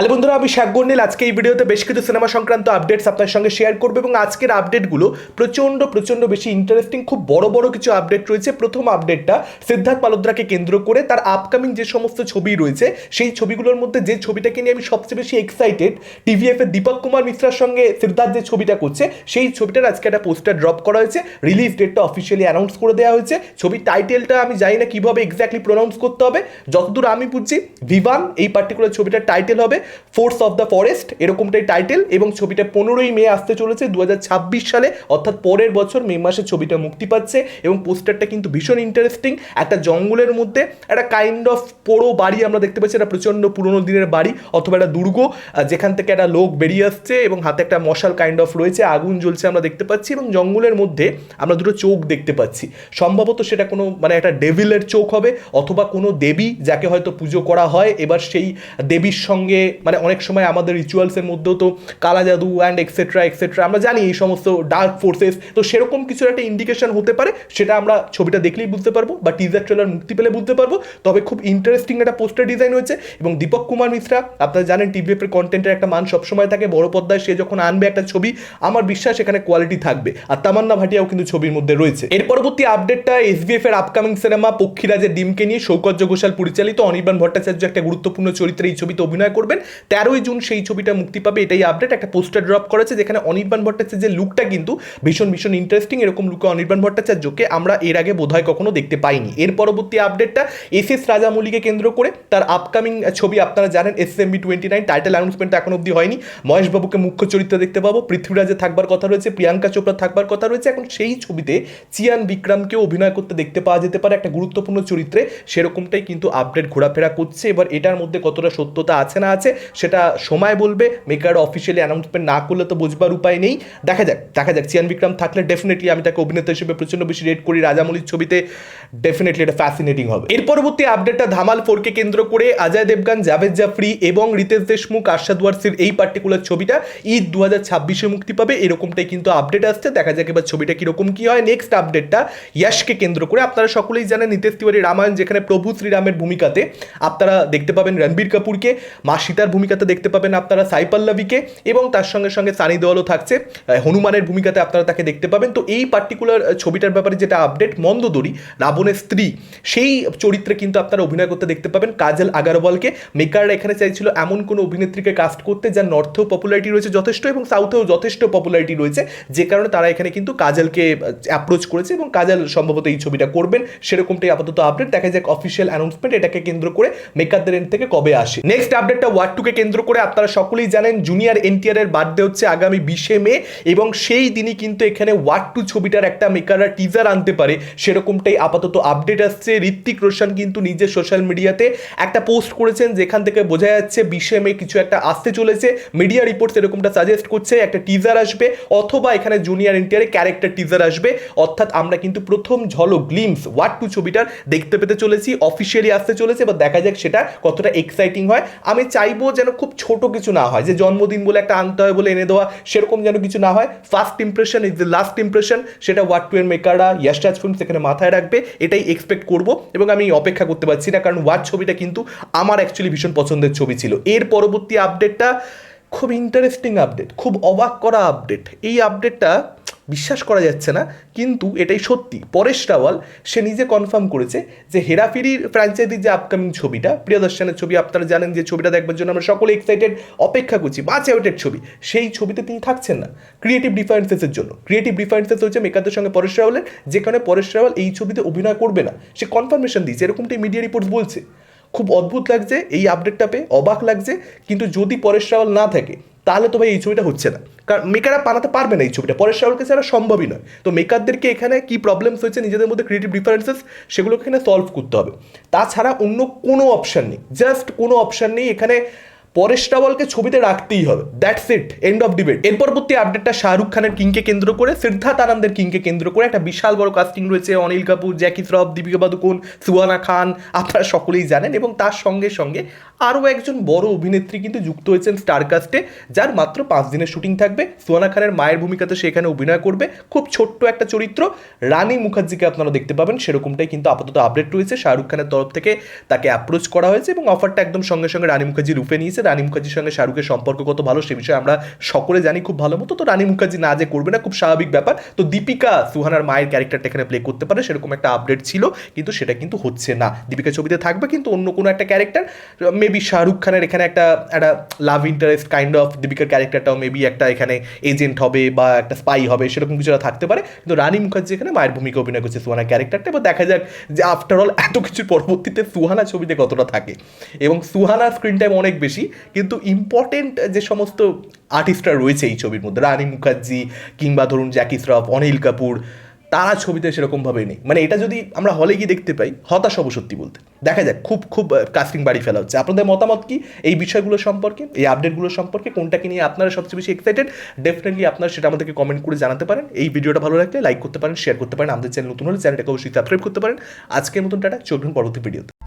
Hello বন্ধুরা, আমি শাকগন্ডিল আজকে এই ভিডিওতে বেশ কিছু সিনেমা সংক্রান্ত আপডেটস আপনার সঙ্গে শেয়ার করব এবং আজকের আপডেটগুলো প্রচণ্ড প্রচণ্ড বেশি ইন্টারেস্টিং খুব বড় বড় কিছু আপডেট রয়েছে। প্রথম আপডেটটা সিদ্ধার্থ মালোদ্রাকে কেন্দ্র করে তার আপকামিং যে সমস্ত ছবি রয়েছে, সেই ছবিগুলোর মধ্যে যে ছবিটাকে নিয়ে আমি সবচেয়ে বেশি এক্সাইটেড টিভিএফ এর দীপক কুমার মিশ্রার সঙ্গে সিদ্ধার্থ যে ছবিটা করছে, সেই ছবিটার আজকে একটা পোস্টার ড্রপ করা হয়েছে। রিলিজ ডেটটা অফিসিয়ালি অ্যানাউন্স করে দেওয়া হয়েছে। ছবির টাইটেলটা আমি জানি না কীভাবে এক্স্যাক্টলি প্রোনাউন্স করতে হবে। যতদূর আমি বুঝছি ভিভান এই পার্টিকুলার ছবিটার টাইটেল হবে। ফোর্স অফ দ্য ফরেস্ট এরকমটাই টাইটেল এবং ছবিটা পনেরোই মে আসতে চলেছে দু হাজার ছাব্বিশ সালে, অর্থাৎ পরের বছর মে মাসে ছবিটা মুক্তি পাচ্ছে, এবং পোস্টারটা কিন্তু ভীষণ ইন্টারেস্টিং একটা জঙ্গলের মধ্যে, একটা কাইন্ড অফ পোড়ো বাড়ি আমরা দেখতে পাচ্ছি, একটা প্রচণ্ড পুরোনো দিনের বাড়ি, অথবা একটা দুর্গ যেখান থেকে একটা লোক বেরিয়ে আসছে, এবং হাতে একটা মশাল কাইন্ড অফ রয়েছে, আগুন জ্বলছে আমরা দেখতে পাচ্ছি, এবং জঙ্গলের মধ্যে আমরা দুটো চোখ দেখতে পাচ্ছি। সম্ভবত সেটা কোনো মানে একটা ডেভিলের চোখ হবে, অথবা কোনো দেবী যাকে হয়তো পুজো করা হয়, এবার সেই দেবীর সঙ্গে মানে অনেক সময় আমাদের রিচুয়ালসের মধ্যেও তো কালা জাদু অ্যান্ড এক্সেট্রা এক্সেট্রা আমরা জানি এই সমস্ত ডার্ক ফোর্সেস তো সেরকম কিছু একটা ইন্ডিকেশন হতে পারে, সেটা আমরা ছবিটা দেখলেই বুঝতে পারব বা টিজার ট্রেলার মুক্তি পেলে বুঝতে পারব। তবে খুব ইন্টারেস্টিং একটা পোস্টার ডিজাইন হয়েছে এবং দীপক কুমার মিশ্রা, আপনারা জানেন টিভিএফ এর কন্টেন্টের একটা মান সবসময় থাকে, বড় পর্দায় সে যখন আনবে একটা ছবি, আমার বিশ্বাস এখানে কোয়ালিটি থাকবে। আর তামান্না ভাটিয়াও কিন্তু ছবির মধ্যে রয়েছে। এর পরবর্তী আপডেটটা এসবিএফ এর আপকামিং সিনেমা পক্ষীরাজের ডিমকে নিয়ে, সৌকর্য ঘোষাল পরিচালিত অনির্বাণ ভট্টাচার্য একটা গুরুত্বপূর্ণ চরিত্রে এই ছবিতে অভিনয় করবেন। তেরোই জুন সেই ছবিটা মুক্তি পাবে, এটাই আপডেট একটা পোস্টার ড্রপ করেছে যেখানে অনির্বাণ ভট্টাচার্যের লুকটা কিন্তু ভীষণ ভীষণ ইন্টারেস্টিং এরকম লুকে অনির্বাণ ভট্টাচার্যকে আমরা এর আগে বোধহয় কখনো দেখতে পাইনি। এর পরবর্তী আপডেটটা এস এস রাজামৌলিকে কেন্দ্র করে তার আপকামিং ছবি আপনারা জানেন S M B twenty nine title announcement এখন অব্দি হয়নি। মহেশবাবুকে মুখ্য চরিত্রে দেখতে পাবো। পৃথ্বীরাজে থাকবার কথা রয়েছে, প্রিয়াঙ্কা চোপড়া থাকবার কথা রয়েছে। এখন সেই ছবিতে চিয়ান বিক্রমকেও অভিনয় করতে দেখতে পাওয়া যেতে পারে। একটা গুরুত্বপূর্ণ চরিত্রে সেরকমটাই কিন্তু আপডেট ঘোরাফেরা করছে। এবার এটার মধ্যে কতটা সত্যতা আছে না আছে সেটা সময় বলবে মেকার অফিসিয়ালি অ্যানাউন্সমেন্ট না করলে তো বুঝবার উপায় নেই। দেখা যাক দেখা যাক চিয়ান বিক্রম থাকলে ডেফিনেটলি আমি তাকে অভিনেতা হিসেবে প্রচণ্ড বেশি রেট করি রাজামৌলির ছবিতে ডেফিনেটলি এটা ফ্যাসিনেটিং হবে। এর পরবর্তী আপডেটটা ধামাল ফোরকে কেন্দ্র করে অজয় দেবগান, জাভেদ জাফরি এবং রিতেশ দেশমুখ আশাদ ওয়ারসির এই পার্টিকুলার ছবিটা ঈদ দু হাজার ছাব্বিশে মুক্তি পাবে, এরকমটাই কিন্তু আপডেট আসছে। দেখা যাক এবার ছবিটা কীরকম কি হয়। নেক্সট আপডেটটা ইয়াশকে কেন্দ্র করে। আপনারা সকলেই জানেন নিতেশ তিওয়ারি রামায়ণ, যেখানে প্রভু শ্রীরামের ভূমিকাতে আপনারা দেখতে পাবেন রণবীর কাপুরকে, মা সীতার ভূমিকাতে দেখতে পাবেন আপনারা সাই পল্লবীকে এবং তার সঙ্গে সঙ্গে সানি দেওয়ালও থাকছে। হনুমানের ভূমিকাতে আপনারা তাকে দেখতে পাবেন। তো এই পার্টিকুলার ছবিটার ব্যাপারে যেটা আপডেট মন্দদরি, রাবণের স্ত্রী, সেই চরিত্রে কিন্তু আপনারা অভিনয় করতে দেখতে পাবেন কাজল আগারওয়ালকে। মেকাররা এখানে চাইছিল এমন কোনো অভিনেত্রীকে কাস্ট করতে যার নর্থেও পপুলারিটি রয়েছে যথেষ্ট এবং সাউথেও যথেষ্ট পপুলারিটি রয়েছে। যে কারণে তারা এখানে কিন্তু কাজলকে অ্যাপ্রোচ করেছে এবং কাজল সম্ভবত এই ছবিটা করবেন। সেরকমটাই আপাতত আপডেট দেখা যাক অফিসিয়াল অ্যানাউন্সমেন্ট এটাকে কেন্দ্র করে মেকারদের এন্ড থেকে কবে আসে। নেক্সট আপডেটটা টুকে কেন্দ্র করে আপনারা সকলেই জানেন জুনিয়র এনটিআর এর বার্থডে হচ্ছে আগামী বিশে মে এবং সেই দিনই কিন্তু এখানে ওয়ার্ড টু ছবিটার একটা মেকাররা টিজার আনতে পারে। সেরকমটাই আপাতত আপডেট আসছে। ঋত্বিক রোশন কিন্তু নিজের সোশ্যাল মিডিয়াতে একটা পোস্ট করেছেন যেখান থেকে বোঝা যাচ্ছে বিশে মে কিছু একটা আসতে চলেছে। মিডিয়া রিপোর্টস এরকমটা সাজেস্ট করছে, একটা টিজার আসবে অথবা এখানে জুনিয়র এনটিআর ক্যারেক্টার টিজার আসবে। অর্থাৎ আমরা কিন্তু প্রথম ঝলক গ্লিমস ওয়ার্ড টু ছবিটার দেখতে পেতে চলেছি। অফিসিয়ালি আসতে চলেছে এবার দেখা যাক সেটা কতটা এক্সাইটিং হয়। আমি চাইব যেন খুব ছোট কিছু না হয়। যে জন্মদিন বলে একটা আনতে হয় বলে এনে দেওয়া, সেরকম যেন কিছু না হয়। First impression is the last impression সেটা ওয়ার্ড টু এর মেকাররা ইয়াসটাজ ফিল্ম সেখানে মাথায় রাখবে, এটাই এক্সপেক্ট করব এবং আমি অপেক্ষা করতে পারছি না, কারণ ওয়ার্ড ছবিটা কিন্তু আমার অ্যাকচুয়ালি ভীষণ পছন্দের ছবি ছিল। এর পরবর্তী আপডেটটা খুব ইন্টারেস্টিং আপডেট খুব অবাক করা আপডেট এই আপডেটটা বিশ্বাস করা যাচ্ছে না, কিন্তু এটাই সত্যি। পরেশ রাওয়াল, সে নিজে কনফার্ম করেছে যে হেরাফেরির ফ্র্যাঞ্চাইজির যে আপকামিং ছবিটা, প্রিয়দর্শনের ছবি, আপনারা জানেন যে ছবিটা দেখবার জন্য আমরা সকলে এক্সাইটেড অপেক্ষা করছি মাছ অ্যাওয়েটেড ছবি। সেই ছবিতে তিনি থাকছেন না ক্রিয়েটিভ ডিফারেন্সেসের জন্য। ক্রিয়েটিভ ডিফারেন্সেস হচ্ছে মেকারদের সঙ্গে পরেশ রাওয়ালের যেখানে পরেশ রাওয়াল এই ছবিতে অভিনয় করবে না। সে কনফার্মেশন দিয়েছে এরকমটাই মিডিয়া রিপোর্ট বলছে। খুব অদ্ভুত লাগছে, এই আপডেটটা পেয়ে অবাক লাগছে, কিন্তু যদি পরেশ রাওয়াল না থাকে তাহলে তো ভাই এই ছবিটা হচ্ছে না। কারণ মেকাররা বানাতে পারবে না এই ছবিটা। পরেশ রাওয়ালকে ছাড়া সম্ভবই নয়। তো মেকারদেরকে এখানে কি প্রবলেমস হয়েছে, নিজেদের মধ্যে ক্রিয়েটিভ ডিফারেন্সেস সেগুলোকে এখানে সলভ করতে হবে। তাছাড়া অন্য কোনো অপশান নেই। জাস্ট কোনো অপশান নেই এখানে পরেশ রাওয়ালকে ছবিতে রাখতেই হবে। That's it end of debate এর পরবর্তী আপডেটটা শাহরুখ খানের কিংকে কেন্দ্র করে, সিদ্ধার্থ আনন্দের কিংকে কেন্দ্র করে। একটা বিশাল বড় কাস্টিং রয়েছে, অনিল কাপুর, জ্যাকি শ্রফ, দীপিকা পাদুকোন সুয়ানা খান, আপনারা সকলেই জানেন। এবং তার সঙ্গে সঙ্গে আরও একজন বড় অভিনেত্রী কিন্তু যুক্ত হয়েছেন স্টারকাস্টে যার মাত্র পাঁচ দিনের শুটিং থাকবে। সুয়ানা খানের মায়ের ভূমিকাতে সে এখানে অভিনয় করবে। খুব ছোট্ট একটা চরিত্র। রানী মুখার্জিকে আপনারা দেখতে পাবেন। সেরকমটাই কিন্তু আপাতত আপডেট রয়েছে। শাহরুখ খানের তরফ থেকে তাকে অ্যাপ্রোচ করা হয়েছে এবং অফারটা একদম সঙ্গে সঙ্গে রানী মুখার্জি রূপে নিয়েছে রয়েছে রানী মুখার্জির সঙ্গে শাহরুখের সম্পর্ক কত ভালো সে বিষয়ে আমরা সকলে জানি খুব ভালো মতো। তো রানী মুখার্জি না যে করবে না, খুব স্বাভাবিক ব্যাপার। তো দীপিকা সুহানার মায়ের ক্যারেক্টারটা এখানে প্লে করতে পারে, সেরকম একটা আপডেট ছিল, কিন্তু সেটা কিন্তু হচ্ছে না। দীপিকা ছবিতে থাকবে কিন্তু অন্য কোনো একটা ক্যারেক্টার। মেবি শাহরুখ খানের এখানে একটা একটা লাভ ইন্টারেস্ট কাইন্ড অফ দীপিকার ক্যারেক্টারটাও মেবি একটা এখানে এজেন্ট হবে বা একটা স্পাই হবে, সেরকম কিছু একটা থাকতে পারে। কিন্তু রানী মুখার্জি এখানে মায়ের ভূমিকা অভিনয় করছে সুহানার ক্যারেক্টারটা। এবার দেখা যাক যে আফটার অল এত কিছুর পরবর্তীতে সুহানা ছবিতে কতটা থাকে। এবং সুহানার স্ক্রিন টাইম অনেক বেশি। কিন্তু ইম্পর্টেন্ট যে সমস্ত আর্টিস্টরা রয়েছে এই ছবির মধ্যে, রানী মুখার্জি কিংবা ধরুন জ্যাকি শ্রফ অনিল কাপুর, তারা ছবিতে সেরকমভাবে নেই। মানে এটা যদি আমরা হলে গিয়ে দেখতে পাই, হতাশ হব সত্যি বলতে। দেখা যাক, খুব খুব কাস্টিং বাড়ি ফেলা হচ্ছে। আপনাদের মতামত কি এই বিষয়গুলো সম্পর্কে, এই আপডেটগুলো সম্পর্কে? কোনটাকে নিয়ে আপনারা সবচেয়ে বেশি এক্সাইটেড ডেফিনেটলি আপনারা সেটা আমাদেরকে কমেন্ট করে জানাতে পারেন। এই ভিডিওটা ভালো লাগলে লাইক করতে পারেন শেয়ার করতে পারেন। আমাদের চ্যানেল নতুন হলে চ্যানেলটাকে অবশ্যই সাবস্ক্রাইব করতে পারেন। আজকের মতন, টাটা। চলুন পরবর্তী ভিডিওতে